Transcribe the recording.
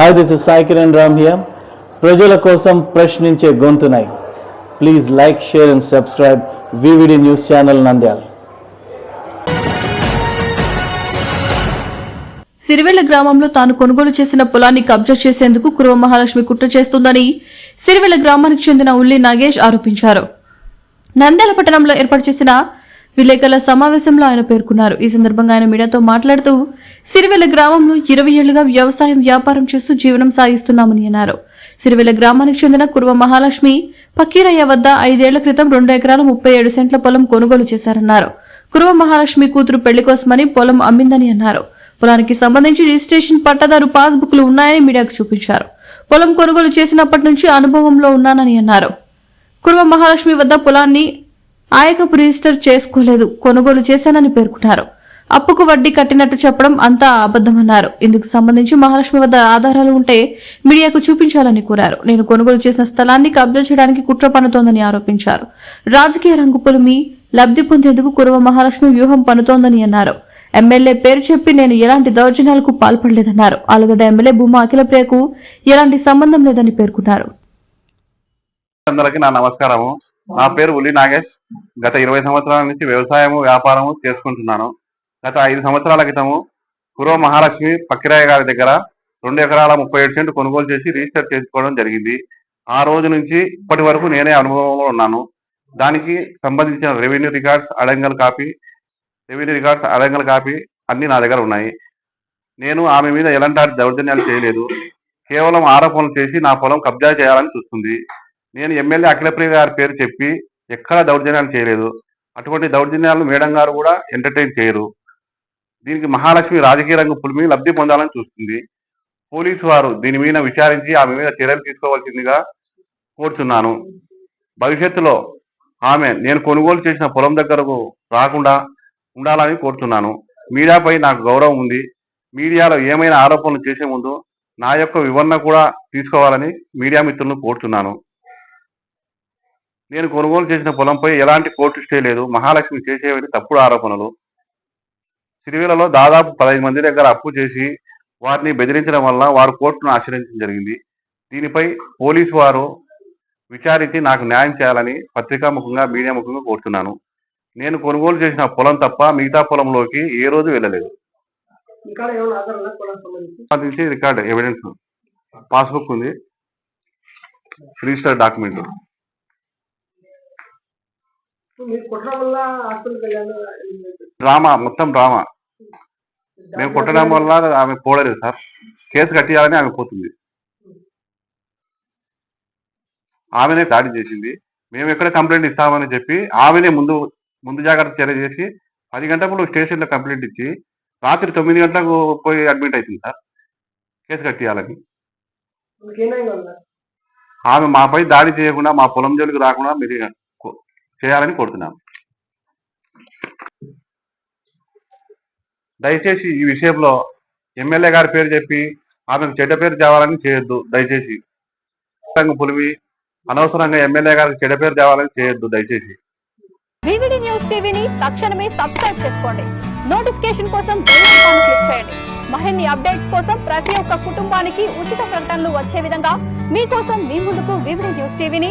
Hi this is Sai Kiran Ram here ప్రజల కోసం ప్రశ్నించే గొంతునై. Please like share and subscribe VVD news channel Nandyal Sirivella గ్రామంలో తాను కొనుగోలు చేసిన పొలాన్ని కబ్జా చేసేందుకు కురువ మహాలక్ష్మి కుట్ర చేస్తుందని సిరివెళ్ళ గ్రామానికి చెందిన ఉల్లి నాగేష్ ఆరోపించారు. నంద్యాల పట్టణంలో ఏర్పాటు చేసిన విలేకరుల సమావేశంలో ఆయన పేర్కొన్నారు. ఈ సందర్భంగా ఆయన మీడియాతో మాట్లాడుతూ సిరివెల గ్రామంలో ఇరవై ఏళ్ళుగా వ్యవసాయం వ్యాపారం చేస్తూ జీవనం సాగిస్తున్నామని అన్నారు. సిరివెల గ్రామానికి చెందిన కురువ మహాలక్ష్మి పకీరయ్య వద్ద ఐదేళ్ళ క్రితం రెండు ఎకరాల ముప్పై ఏడు సెంట్ల పొలం కొనుగోలు చేశారన్నారు. కురువ మహాలక్ష్మి కూతురు పెళ్ళి కోసమని పొలం అమ్మిందని అన్నారు. పొలానికి సంబంధించి రిజిస్ట్రేషన్ పట్టాదారు పాస్బుక్లు ఉన్నాయని మీడియాకు చూపించారు. పొలం కొనుగోలు చేసినప్పటి నుంచి అనుభవంలో ఉన్నానని అన్నారు. కురువ మహాలక్ష్మి వద్ద పొలాన్ని ఆయకపు రిజిస్టర్ చేసుకోలేదు. కొనుగోలు చేశానని పేర్కొన్నారు. అప్పుకు వడ్డీ కట్టినట్టు చెప్పడం అంతా అబద్దమన్నారు ఇందుకు సంబంధించి మహాలక్ష్మి వద్ద ఆధారాలు ఉంటే మీడియాకు చూపించాలని కోరారు. నేను కొనుగోలు చేసిన స్థలాన్ని కబ్జా చేయడానికి కుట్ర పన్నుతోందని ఆరోపించారు. రాజకీయ రంగు పొలిమి లబ్ధి పొందేందుకు కురువ మహాలక్ష్మి వ్యూహం పన్నుతోందని అన్నారు. ఎమ్మెల్యే పేరు చెప్పి నేను ఎలాంటి దౌర్జన్యాలకు పాల్పడలేదన్నారు. ఆలుగడ్డ ఎమ్మెల్యే భూమా అఖిలప్రియకు ఎలాంటి సంబంధం లేదని పేర్కొన్నారు. అందరికీ నా నమస్కారము. నా పేరు ఉలి నాగేష్. గత ఇరవై సంవత్సరాల నుంచి వ్యవసాయము వ్యాపారము చేసుకుంటున్నాను. గత ఐదు సంవత్సరాల క్రితము కురవ మహాలక్ష్మి పక్కిరాయ గారి దగ్గర రెండు ఎకరాల ముప్పై ఏడు సెంటు కొనుగోలు చేసి రిజిస్టర్ చేసుకోవడం జరిగింది. ఆ రోజు నుంచి ఇప్పటి వరకు నేనే అనుభవంలో ఉన్నాను. దానికి సంబంధించిన revenue records adangal copy revenue records adangal copy అన్ని నా దగ్గర ఉన్నాయి. నేను ఆమె మీద ఎలాంటి దౌర్జన్యాలు చేయలేదు. కేవలం ఆరోపణలు చేసి నా పొలం కబ్జా చేయాలని చూస్తుంది. నేను ఎమ్మెల్యే అఖిలప్రియ గారి పేరు చెప్పి ఎక్కడా దౌర్జన్యాలు చేయలేదు. అటువంటి దౌర్జన్యాలను మేడం గారు కూడా ఎంటర్టైన్ చేయరు. దీనికి మహాలక్ష్మి రాజకీయ రంగ పులిమి లబ్ధి పొందాలని చూస్తుంది. పోలీసు వారు దీని మీద విచారించి ఆమె మీద చర్యలు తీసుకోవాల్సిందిగా కోరుచున్నాను. భవిష్యత్తులో ఆమె నేను కొనుగోలు చేసిన పొలం దగ్గరకు రాకుండా ఉండాలని కోరుతున్నాను మీడియాపై నాకు గౌరవం ఉంది. మీడియాలో ఏమైనా ఆరోపణలు చేసే ముందు నా యొక్క వివరణ కూడా తీసుకోవాలని మీడియా మిత్రులను కోరుతున్నాను నేను కొనుగోలు చేసిన పొలంపై ఎలాంటి కోర్టు స్టే లేదు. మహాలక్ష్మి చేసేవి తప్పుడు ఆరోపణలు. సిరివేలలో దాదాపు పదహైదు మంది దగ్గర అప్పు చేసి వారిని బెదిరించడం వల్ల వారు కోర్టును ఆశ్రయించడం జరిగింది. దీనిపై పోలీసు వారు విచారించి నాకు న్యాయం చేయాలని పత్రికా ముఖంగా మీడియా ముఖంగా కోరుతున్నాను. నేను కొనుగోలు చేసిన పొలం తప్ప మిగతా పొలంలోకి ఏ రోజు వెళ్ళలేదు. సంబంధించి? Record evidence. పాస్బుక్ ఉంది. Register document. డ్రామా మొత్తం డ్రామా మేము కొట్టడం వల్ల ఆమె పోడలేదు సార్. కేసు కట్టియాలని ఆమె పోతుంది. ఆమెనే దాడి చేసింది. మేము ఎక్కడ కంప్లైంట్ ఇస్తామని చెప్పి ఆమెనే ముందు ముందు జాగ్రత్త చర్య చేసి పది గంటలకు స్టేషన్లో కంప్లైంట్ ఇచ్చి రాత్రి తొమ్మిది గంటలకు పోయి అడ్మిట్ అవుతుంది సార్. కేసు కట్టియాలని. ఆమె మాపై దాడి చేయకుండా మా పొలం జోలికి రాకుండా మీరు చేయాలని కోరుతున్నాను దయచేసి ఈ విషయంలో ఎమ్మెల్యే గారి పేరు చెప్పి ఆమెకు చెడ్డ పేరు తేవాలని చేయొద్దు దయచేసి. పులివి అనవసరంగా ఎమ్మెల్యే గారికి చెడ్డ పేరు తేవాలని చేయొద్దు దయచేసి. న్యూస్ టీవీని తక్షణమే సబ్స్క్రైబ్ చేసుకోండి. నోటిఫికేషన్ కోసం బెల్ క్లిక్ చేయండి. మరిన్ని అప్డేట్స్ కోసం ప్రతి ఒక్క కుటుంబానికి ఉచిత ప్రకటనలు వచ్చే విధంగా మీకోసం మీ ముందుకు వివిడి న్యూస్ టీవీని